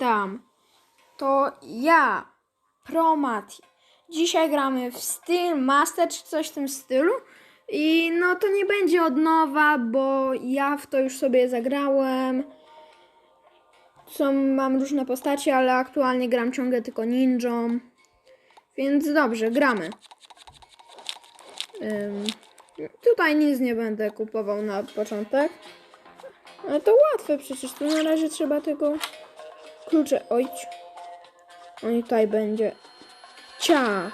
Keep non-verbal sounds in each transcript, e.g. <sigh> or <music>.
witam. To ja, Promati. Dzisiaj gramy w Steel Master czy coś w tym stylu. I no to nie będzie od nowa, bo ja w to już sobie zagrałem. Są, mam różne postacie, ale aktualnie gram ciągle tylko ninją. Więc dobrze, gramy. Ym, tutaj nic nie będę kupował na początek. Ale to łatwe przecież, tu na razie trzeba tego klucze. Oj. Oj, tutaj będzie. Ciach.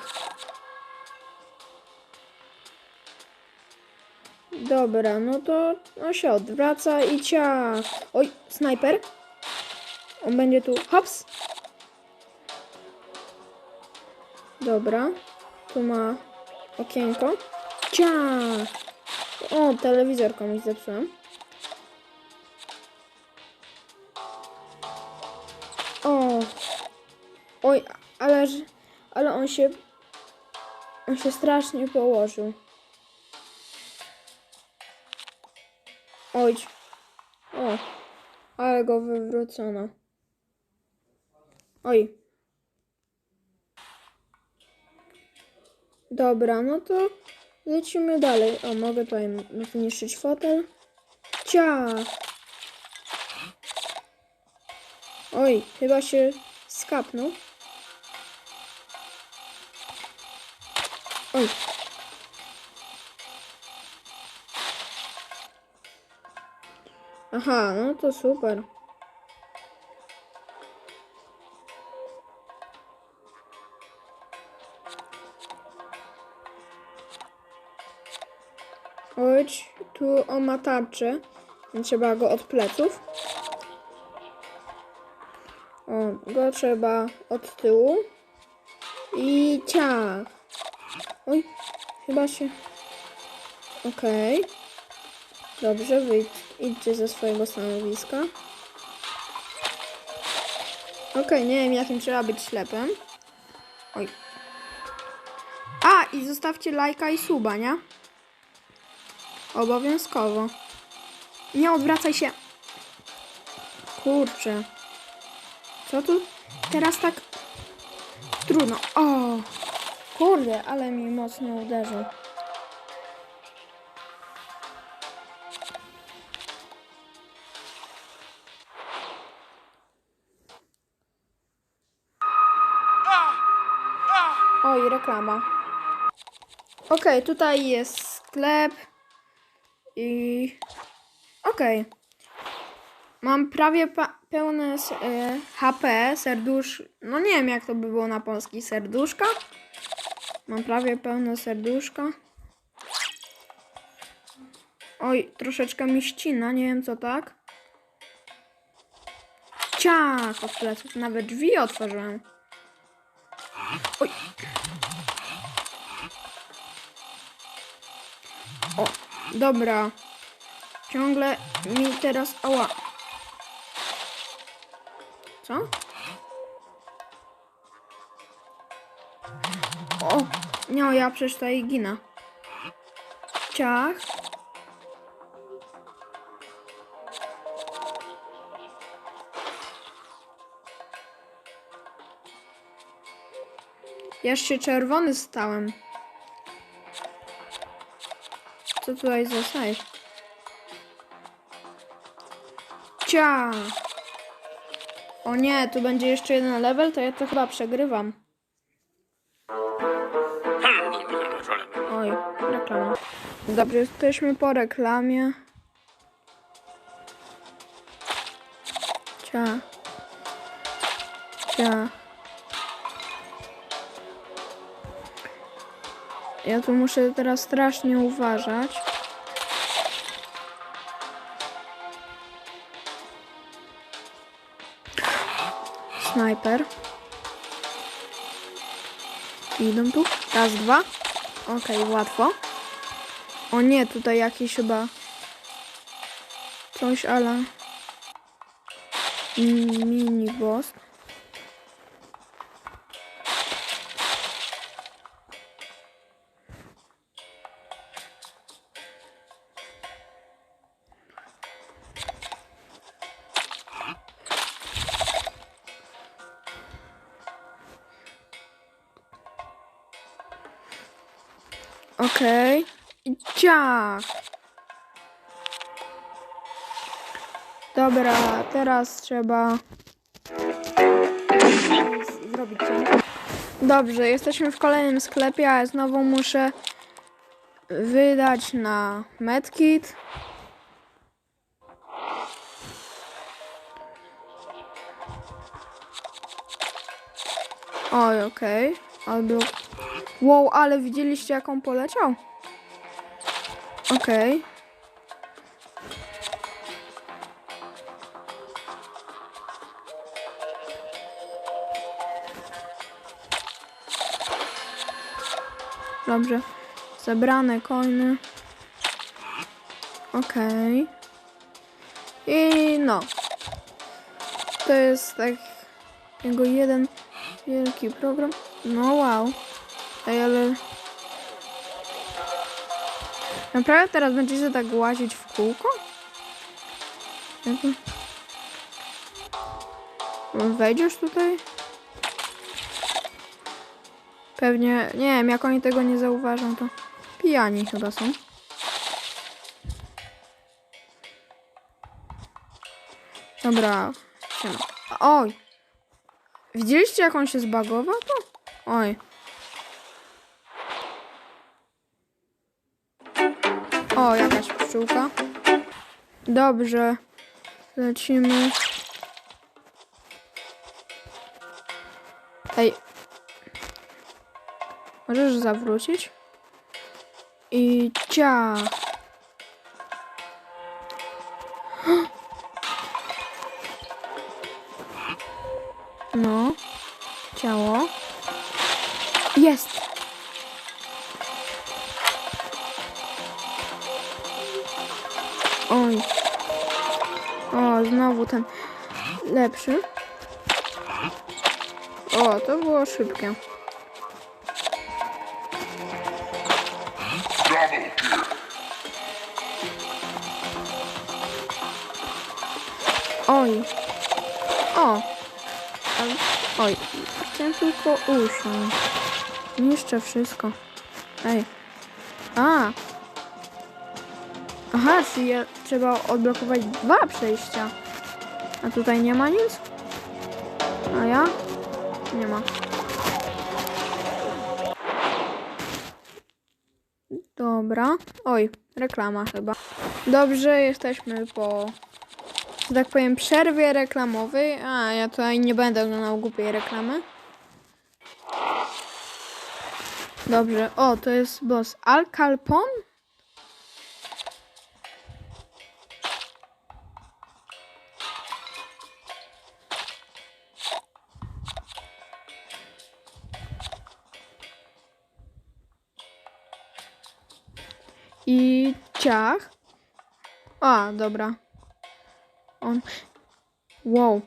Dobra, no to on się odwraca i ciach. Oj, snajper. On będzie tu. Hops. Dobra. Tu ma okienko. Ciach. O, telewizor komuś zepsułem. Oj, ale, ale on się. On się strasznie położył. Oj. O. Ale go wywrócono. Oj. Dobra, no to lecimy dalej. O, mogę tutaj zniszczyć fotel. Ciach. Oj, chyba się skapnął. Oj. Aha, no to super. Chodź, tu on ma tarczę. więc Trzeba go od pleców. O, go trzeba od tyłu. I ciach. Chyba się... Okej. Dobrze, wyjdź, idźcie ze swojego stanowiska. Okej, nie wiem jakim trzeba być ślepym. Oj. A, i zostawcie lajka i suba, nie? Obowiązkowo. Nie odwracaj się. Kurczę. Co tu teraz tak trudno? O! Kurde, ale mi mocno uderzył. Oj, reklama. Okej, tutaj jest sklep. I. Okej. Mam prawie pełne e, HP, serdusz. No nie wiem, jak to by było na polski. Serduszka. Mam prawie pełne serduszka. Oj, troszeczkę mi ścina, nie wiem co tak. Ciach, od pleców. Nawet drzwi otworzyłem. Oj. O, dobra. Ciągle mi teraz. Ała. Co? Nie, ja przecież tutaj ginę. Ciach. Ja jeszcze czerwony stałem. Co tutaj safe? Cia! O nie, tu będzie jeszcze jeden level, to ja to chyba przegrywam. Dobrze, jesteśmy po reklamie. Cia. Cia. Ja tu muszę teraz strasznie uważać. Snajper. Idą tu. Raz, dwa. Okej, łatwo. O nie, tutaj jakiś chyba coś ala mini boss. Okej. Okay ciach. Dobra, teraz trzeba zrobić cięcie. Dobrze, jesteśmy w kolejnym sklepie, a ja znowu muszę wydać na medkit. Oj, okej. Albo... Wow, ale widzieliście jak on poleciał? Okej. Dobrze. Zebrane coiny. Okej. I no. To jest tak jego jeden wielki program. No wow. Ej, ale... Naprawdę teraz będziecie tak łazić w kółko? Wejdziesz tutaj? Pewnie, nie wiem, jak oni tego nie zauważą, to pijani chyba są. Dobra, siema. Oj! Widzieliście jak on się zbagował? Oj. O, jakaś pszczółka. Dobrze. Lecimy. Ej. Możesz zawrócić? I ciach. <gasps> No. Ciało. Jest. O, znowu ten lepszy. O, to było szybkie. Oj. O. Oj. Chciałem tylko usiąść. Niszczę wszystko. Ej. A. Aha, czyli ja, trzeba odblokować dwa przejścia. A tutaj nie ma nic? A ja? Nie ma. Dobra. Oj, reklama chyba. Dobrze, jesteśmy po, że tak powiem, przerwie reklamowej. A, ja tutaj nie będę oglądał głupiej reklamy. Dobrze. O, to jest boss Alcalpon? I ciach. A, dobra. On. Wow.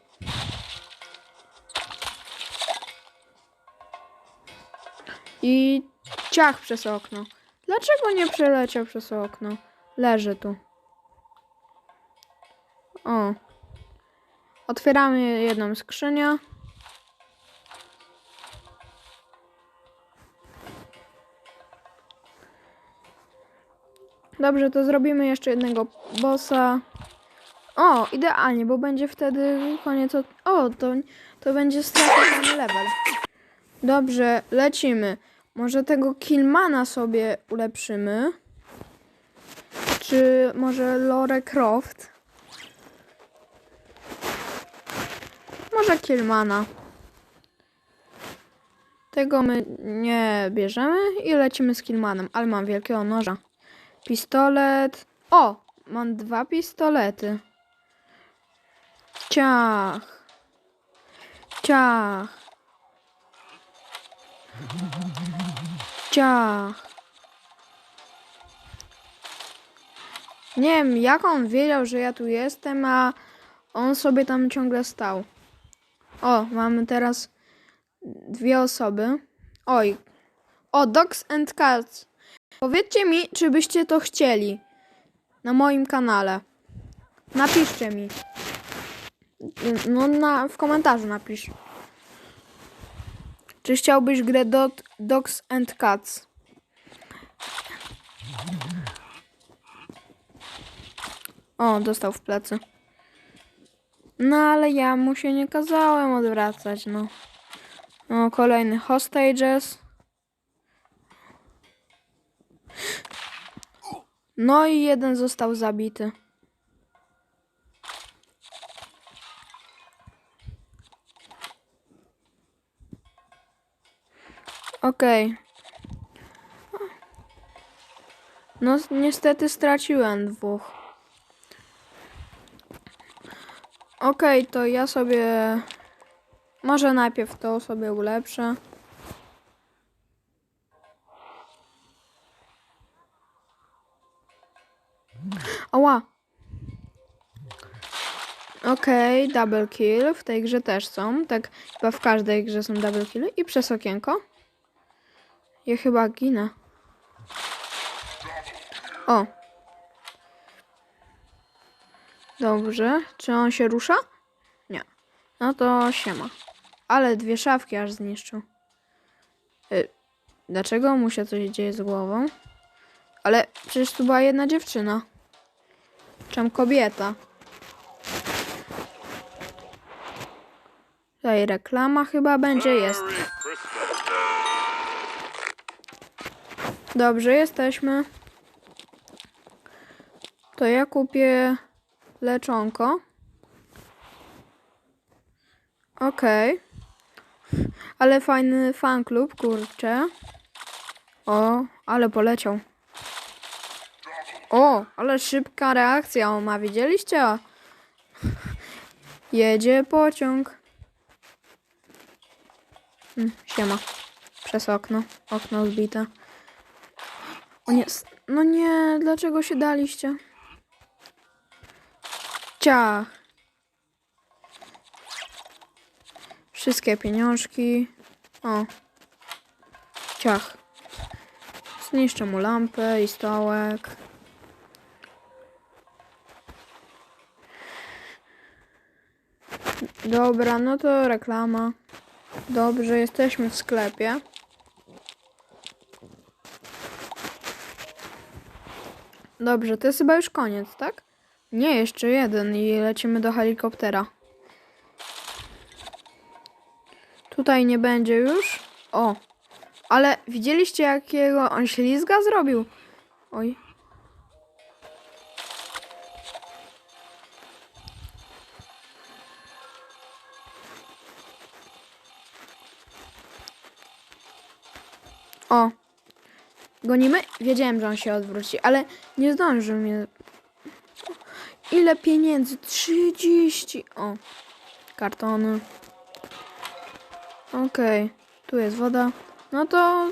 I ciach przez okno. Dlaczego nie przeleciał przez okno? Leży tu. O. Otwieramy jedną skrzynię. Dobrze, to zrobimy jeszcze jednego bossa. O, idealnie, bo będzie wtedy koniec. Od... O, to, to będzie strategiczny level. Dobrze, lecimy. Może tego Killmana sobie ulepszymy. Czy może Lore Croft? Może Killmana. Tego my nie bierzemy i lecimy z Killmanem, ale mam wielkiego noża. Pistolet. O! Mam dwa pistolety. Ciach. Ciach. Ciach. Nie wiem, jak on wiedział, że ja tu jestem, a on sobie tam ciągle stał. O, mamy teraz dwie osoby. Oj. O, Dogs and Cats. Powiedzcie mi, czy byście to chcieli na moim kanale. Napiszcie mi. No, na, w komentarzu napisz. Czy chciałbyś grę Dot, Dogs and Cats? O, dostał w plecy. No ale ja mu się nie kazałem odwracać, no. O, kolejny hostages. No i jeden został zabity. Okej. No niestety straciłem dwóch. Okej, to ja sobie może najpierw to sobie ulepszę. Ała. Okej, double kill. W tej grze też są. Tak, chyba w każdej grze są double kill. I przez okienko. Ja chyba ginę. O. Dobrze. Czy on się rusza? Nie. No to siema. Ale dwie szafki aż zniszczył. Y, dlaczego mu się coś dzieje z głową? Ale przecież tu była jedna dziewczyna. Czem kobieta? Tutaj reklama chyba będzie, jest. Dobrze, jesteśmy. To ja kupię leczonko. Okej. Ale fajny fan klub, kurczę. O, ale poleciał. O, ale szybka reakcja ma, widzieliście? Jedzie pociąg. Mm, siema. Przez okno. Okno zbite. O nie, no nie, dlaczego się daliście? Ciach. Wszystkie pieniążki. O. Ciach. Zniszczę mu lampę i stołek. Dobra, no to reklama. Dobrze, jesteśmy w sklepie. Dobrze, to jest chyba już koniec, tak? Nie, jeszcze jeden i lecimy do helikoptera. Tutaj nie będzie już. O, ale widzieliście jakiego on ślizga zrobił? Oj. O. Gonimy? Wiedziałem, że on się odwróci, ale nie zdążył mnie. Ile pieniędzy? 30. O. Kartony. Okej. Tu jest woda. No to...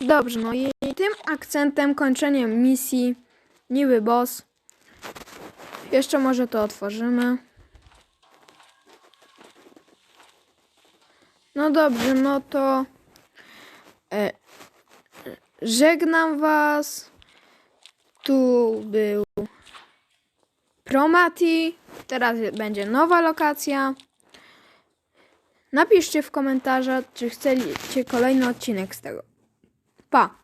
Dobrze, no i tym akcentem kończeniem misji niby boss. Jeszcze może to otworzymy. No dobrze, no to... Żegnam was. Tu był Promati. Teraz będzie nowa lokacja. Napiszcie w komentarzach, czy chcecie kolejny odcinek z tego. Pa!